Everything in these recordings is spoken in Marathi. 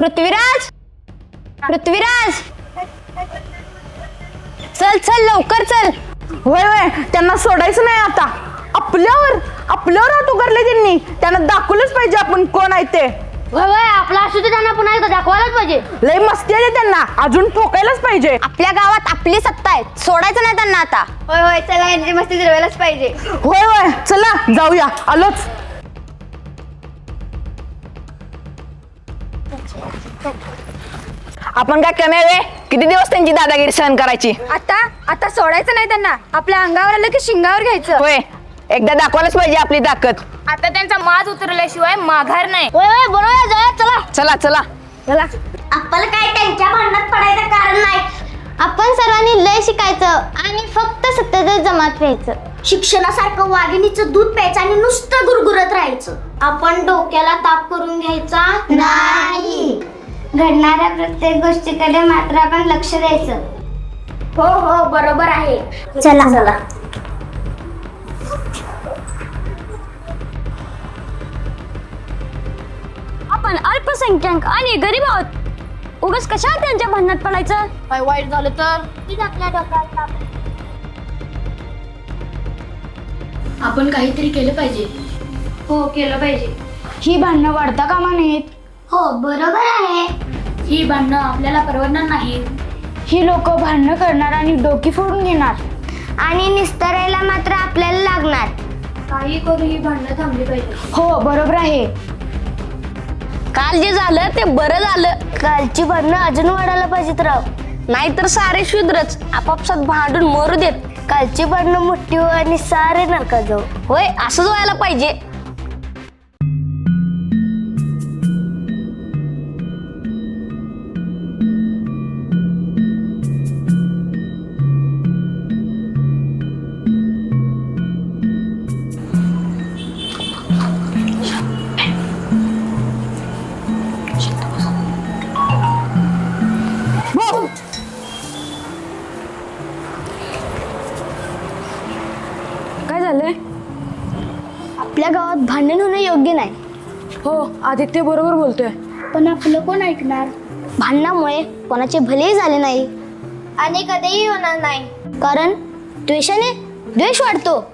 पृथ्वीराज! पृथ्वीराज! चल चल लवकर चल. होय होय त्यांना सोडायचं नाही आता. आपल्यावर आपल्यावर हात उगारले त्यांनी. त्यांना दाखवलंच पाहिजे आपण कोण आहे ते. वय वय आपला असू त्यांना पुन्हा एकदा दाखवायलाच पाहिजे. लय मस्ती आहे त्यांना. अजून ठोकायलाच पाहिजे. आपल्या गावात आपली सत्ता आहे. सोडायचं नाही त्यांना आता. होय होय चला यांची मस्ती जिरवायलाच पाहिजे. होय होय चला जाऊया. आलोच. आपण काय कमी आहे किती दिवस त्यांची दादागिरी सहन करायची? आता आता सोडायचं नाही त्यांना. आपल्या अंगावर आलं की शिंगावर घ्यायचं. होय. एकदा दाखवायलाच पाहिजे आपली ताकद. आता त्यांचा माज उतरल्याशिवाय माघार नाही. होय होय बरोबर जाऊया चला. चला चला. चला. आपल्याला काय त्यांच्या भांडणात पडायचं कारण नाही. आपण सर्वांनी लय शिकायचं आणि फक्त सत्याचं जमात व्हायचं शिक्षणासारखं वाघिणीचं दूध प्यायचं आणि नुसतं गुरगुरत राहायचं. आपण डोक्याला ताप करून घ्यायचा नाही. घडणाऱ्या प्रत्येक गोष्टीकडे मात्र आपण लक्ष द्यायचं. हो हो बरोबर आहे. चला. चला. आपण अल्पसंख्याक आणि गरीब आहोत. उगाच कशा त्यांच्या भांडणात पडायचं? काय वाईट झालं तर? तीच आपल्या ताप आपण काहीतरी केलं पाहिजे. हो केलं पाहिजे. ही भांडणं वाढता कामा नयेत. हो बरोबर आहे. ही भांडणं आपल्याला परवडणार नाही. ही लोक भांडणं करणार आणि डोकी फोडून घेणार. आणि निस्तरायला मात्र आपल्याला लागणार. काही करू ही भांडणं थांबली पाहिजे. हो बरोबर आहे. काल जे झालं ते बरं झालं. कालची भांडणं अजून वाढायला पाहिजेत राव. नाहीतर सारे शुद्रच आपापसात भांडून मरू देत. कालची भांडणं मोठी हो आणि सारे नका जाऊ होय असंच व्हायला पाहिजे. आदित्य बरोबर बोलतोय. पण आपलं कोण ऐकणार? भांडणामुळे कोणाचे भलेही झाले नाही. आणि कधीही होणार नाही. कारण द्वेषाने द्वेष वाढतो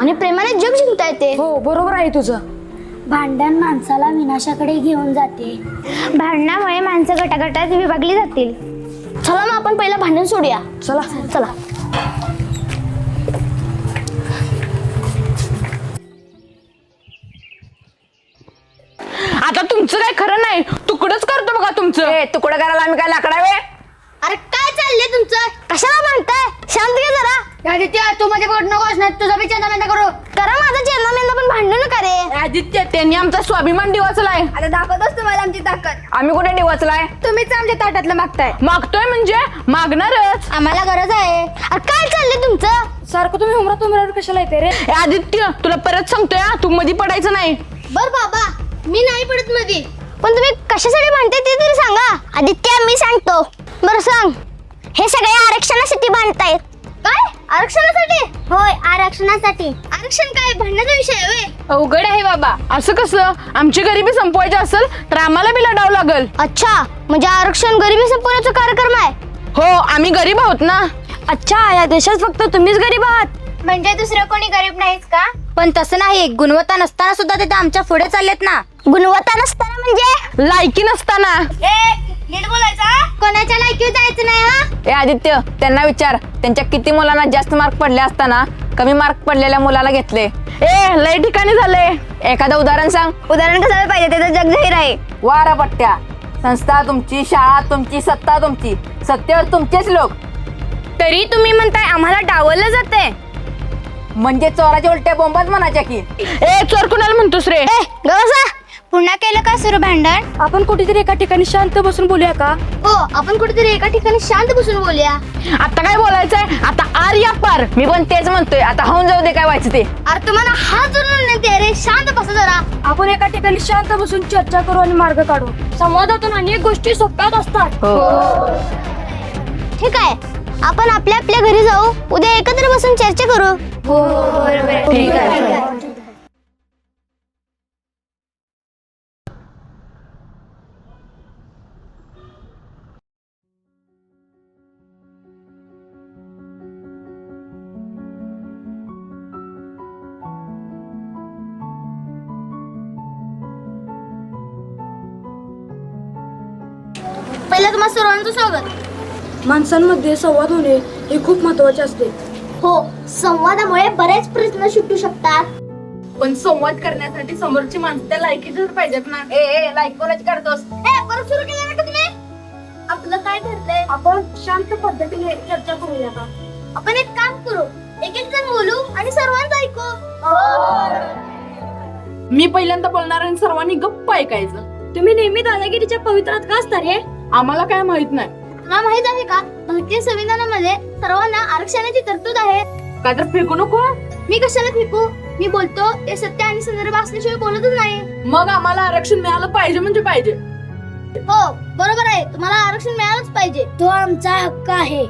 आणि प्रेमाने जग जिंकता येते. हो बरोबर आहे तुझं. भांडण माणसाला विनाशाकडे घेऊन जाते. भांडणामुळे माणसं गटागटात विभागली जातील. चला मग आपण पहिलं भांडण सोडूया. चला. चला. करतो बघा तुमचं. ए तुकडं करायला आम्ही काय लाकडा वे? अरे काय चाललंय तुमचं? कशाला म्हणताय? शांत घे जरा. आदित्य तू मध्ये पड नकोस ना तुझा बी चंदा मेंदा करू. करा माझा चेन्ना पण भांडू नका रे. आदित्य त्यांनी आमचा स्वाभिमान दिवाचलाय आता दाखवतोस तुम्हाला आमची ताकद. आम्ही कुठे डिवचलाय? तुम्हीच आमच्या ताटातलं मागताय. मागतोय म्हणजे मागणारच. आम्हाला गरज आहे. अरे काय चाललंय तुमचं? सारखं तुम्ही उमरा तुम्हाला कशाला येते रे? ए, आदित्य तुला परत सांगतोय हा, तू मध्ये पडायचं नाही. बर बाबा मी नाही पडत मध्ये पण तुम्ही कशासाठी म्हणते ते तरी सांगा. आदित्य मी सांगतो. बरं सांग. हे सगळे आरक्षणासाठी बांधतायत. काय? आरक्षणासाठी? होय आरक्षणासाठी. आरक्षण काय? भांडण्याचा विषय आहे होय? अवघड आहे बाबा. असं कसं? आमची गरिबी संपवायची असेल तर आम्हाला बी लढावं लागल. अच्छा म्हणजे आरक्षण गरिबी संपवण्याचा कार्यक्रम आहे? हो आम्ही गरीब आहोत ना. अच्छा या देशात फक्त तुम्हीच गरीब आहात. म्हणजे दुसरं कोणी गरीब नाहीच का? पण तसं नाही गुणवत्ता नसताना सुद्धा ते आमच्या पुढे चाललेत ना. गुणवत्ता नसताना म्हणजे? लायकी नसताना. नीट बोलायचा? कोणाच्या लायकीवर जायचं नाही हा? ए आदित्य त्यांना विचार. त्यांच्या किती मुलांना जास्त मार्क पडले असताना कमी मार्क पडलेल्या मुलाला घेतले. ए लय ठिकाणी झालंय एखादं उदाहरण सांग. उदाहरण कसं पाहिजे? त्याचं जग जाहीर आहे. वारा पट्ट्या. संस्था तुमची शाळा तुमची सत्ता तुमची. सत्तेवर तुमचेच लोक. तरी तुम्ही म्हणताय आम्हाला डावललं जाते म्हणजे चोराच्या उलट्या बोंबाच म्हणायच्या की. ए चोर कुणाला म्हणतोस रे? गवसा पुन्हा केलं का सुरू भांडण? आपण कुठेतरी एका ठिकाणी शांत बसून बोलूया का? हो आपण कुठेतरी एका ठिकाणी शांत बसून बोलूया. आता काय बोलायचंय? आता आर या पार. मी पण तेच म्हणतोय. आता होऊन जाऊ दे काय व्हायचं ते. अरे तुम्हाला हात जोडून नाही रे. शांत बसा जरा. आपण एका ठिकाणी शांत बसून चर्चा करू आणि मार्ग काढू. संवादातून अनेक गोष्टी सोप्यात असतात. ठीक आहे. आपण आपल्या आपल्या घरी जाऊ. उद्या एकत्र बसून चर्चा करू. हो, हो ठीक आहे पहिलं तुम्हाला सर्वांचं स्वागत. माणसांमध्ये संवाद होणे हे खूप महत्त्वाचे असते. हो संवादामुळे बरेच प्रश्न सुटू शकतात. पण संवाद करण्यासाठी समोरची माणसं त्या लायकीच पाहिजेत ना. ए ए लाईक कोणाची करतोस ए परत सुरू केलं ना का तुम्ही? आपलं काय ठरलंय? आपण शांत पद्धतीने चर्चा करूया का आपण एक काम करू. एक एक जण बोलू आणि सर्वांचं ऐकू. मी पहिल्यांदा बोलणार आणि सर्वांनी गप्प ऐकायचं. तुम्ही नेहमी दादागिरीच्या पवित्रात का असता रे? आम्हाला काय माहीत नाही. तुला माहीत आहे का? भारतीय संविधानामध्ये सर्वांना आरक्षणाची तरतूद आहे. काय तर फेकू नको? मी कशाला फेकू? मी बोलतो ते सत्य आणि संदर्भ असल्याशिवाय बोलतच नाही. मग आम्हाला आरक्षण मिळालं पाहिजे म्हणजे पाहिजे. हो बरोबर आहे. तुम्हाला आरक्षण मिळालंच पाहिजे. तो आमचा हक्क आहे.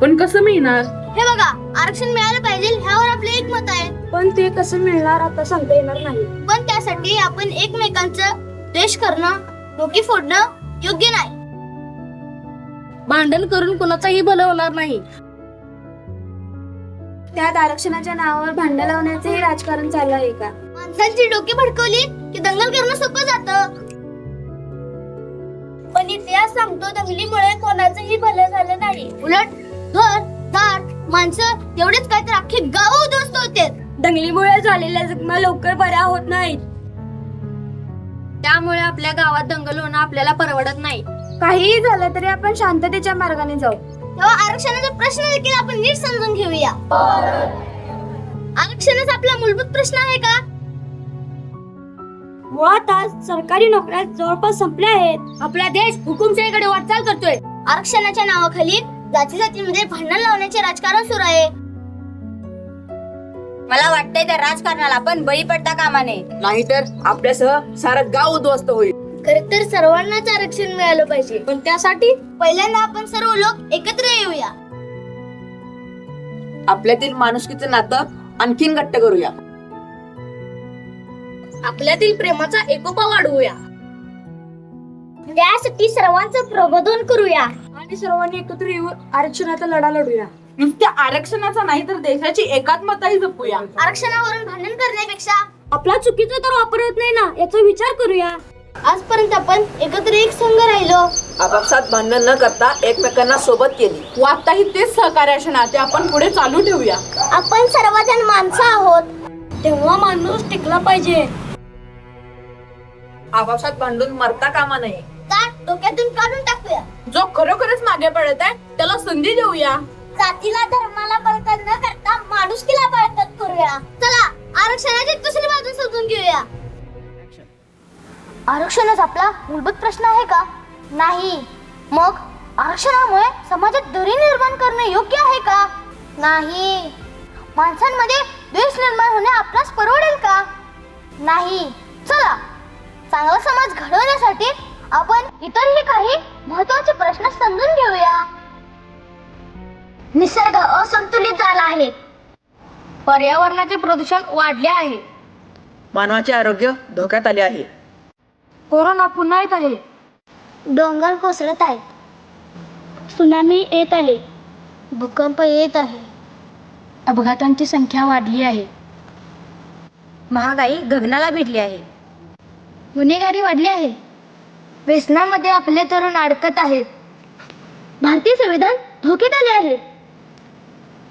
पण कसं मिळणार? हे बघा आरक्षण मिळालं पाहिजे ह्यावर आपले एक मत आहे. पण ते कसं मिळणार आता सांगता येणार नाही. पण त्यासाठी आपण एकमेकांचं द्वेष करणं डोकी फोडणं योग्य नाही. भांडण करून कोणाचाही भलं होणार नाही. त्यात आरक्षणाच्या नावावर भांडण लावण्याचंही राजकारण चाललं आहे का? माणसांची डोकी भडकवली की दंगल करणं सोपं जातं. पण इतिहास सांगतो दंगलीमुळे कोणाचंही भलं झालं नाही. उलट घर दार माणसं तेवढेच काय तर अख्खे गाव उद्ध्वस्त होते. दंगलीमुळे झालेल्या जखमा लवकर बऱ्या होत नाहीत. त्यामुळे आपल्या गावात दंगल होणं आपल्याला परवडत नाही. काहीही झालं तरी आपण शांततेच्या मार्गाने जाऊ. तेव्हा आरक्षणाचा प्रश्न देखील आपण नीट समजून घेऊया. आरक्षणच आपला मूलभूत प्रश्न आहे का? मुळात आज सरकारी नोकऱ्या जवळपास संपल्या आहेत. आपला देश हुकुमशाहीकडे वाटचाल करतोय. आरक्षणाच्या नावाखाली जाती जातीमध्ये भांडण लावण्याचे राजकारण सुरू आहे. मला वाटतंय त्या राजकारणाला आपण बळी पडता कामा नये. नाहीतर आपल्यासह सारं गाव उद्ध्वस्त होईल. खर तर सर्वांनाच आरक्षण मिळालं पाहिजे. पण त्यासाठी? पहिल्यांदा आपण सर्व लोक एकत्र येऊया. आपल्यातील माणुसकीचं नातं आणखीन घट्ट करूया. आपल्यातील प्रेमाचा एकोपा वाढवूया. त्यासाठी सर्वांचं प्रबोधन करूया. आणि सर्वांनी एकत्र येऊन आरक्षणाचा लढा लढूया. नुसत्या आरक्षणाचा नाही तर देशाची एकात्मताही जपूया. आरक्षणावरून भांडण करण्यापेक्षा आपला चुकीचा तर वापर होत नाही ना याचा विचार करूया. आजपर्यंत आपण एकत्र एक संघ राहिलो. आपापसात भांडण न करता एकमेकांना सोबत केली. व आताही तेच सहकार्याचे नाते आपण पुढे चालू ठेवूया. आपण सर्वजण माणसं आहोत. तेव्हा माणूस टिकला पाहिजे. आपापसात भांडून मरता कामा नये. डोक्यातून काढून टाकूया. जो खरोखरच मागे पडत आहे त्याला संधी देऊया. जातीला धर्माला बळकट न करता माणुसकीला बळकट करूया. चला आरक्षणाची दुसरी बाजू समजून घेऊया. आरक्षणच आपला मूलभूत प्रश्न आहे का? नाही. मग आरक्षणामुळे समाजात दरी निर्माण करणे योग्य आहे का? नाही. माणसांमध्ये द्वेष निर्माण होणे आपल्यास परवडेल का? नाही. चला. चांगला समाज घडवण्यासाठी आपण इतरही काही महत्त्वाचे प्रश्न समजून घेऊया. निसर्ग असंतुलित झाला आहे. पर्यावरणाचे प्रदूषण वाढले आहे. मानवाचे आरोग्य धोक्यात आले आहे. कोरोना पुन्हा येत आहे. डोंगर कोसळत आहेत. सुनामी येत आहे. भूकंप येत आहे. अपघातांची संख्या वाढली आहे. महागाई गगनाला भिडली आहे. गुन्हेगारी वाढली आहे. व्यसनामध्ये आपले तरुण अडकत आहेत. भारतीय संविधान धोक्यात आले आहे.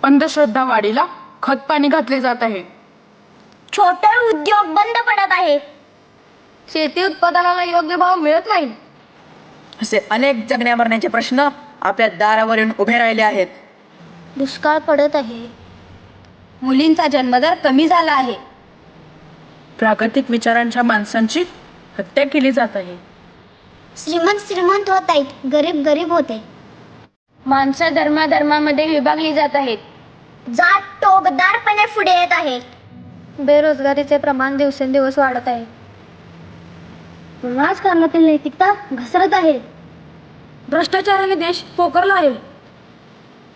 अंधश्रद्धा वाढीला खत पाणी घातले जात आहे. छोटे उद्योग बंद पडत आहे शेती उत्पादनाला योग्य भाव मिळत नाही. असे अनेक जगण्या मरण्याचे प्रश्न आपल्या दारावर येऊन उभे राहिले आहेत. दुष्काळ पडत आहे. मुलींचा जन्मदर कमी झाला आहे. प्राकृतिक विचारांच्या माणसांची हत्या केली जात आहे. श्रीमंत श्रीमंत होत आहेत गरीब गरीब होते. माणसं धर्माधर्मामध्ये विभागली जात आहेत. जात टोकदारपणे पुढे येत आहे बेरोजगारीचे प्रमाण दिवसेंदिवस वाढत आहे. राजकारणातील नैतिकता घसरत आहे. भ्रष्टाचाराने देश पोखरला आहे.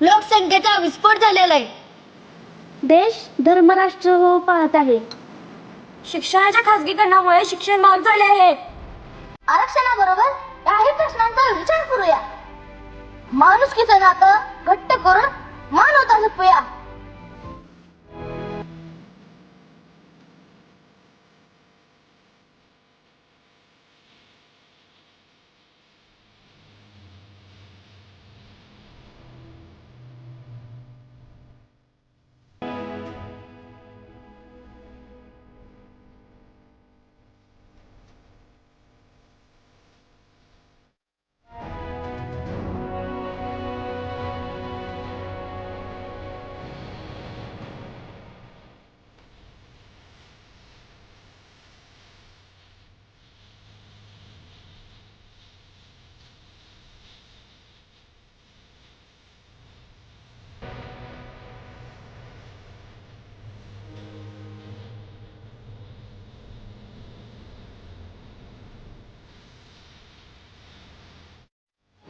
लोकसंख्येचा विस्फोट झालेला आहे. देश धर्मराष्ट्र हो पाहत आहे. शिक्षणाच्या खासगीकरणामुळे शिक्षण महाग झाले आहे. आरक्षणाबरोबर काही प्रश्नांचा विचार करूया. माणुसकीचं नातं घट्ट करून मानवता जपूया.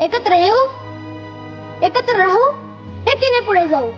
एकत्र येऊ एकत्र राहू एकीने पुढे जाऊ.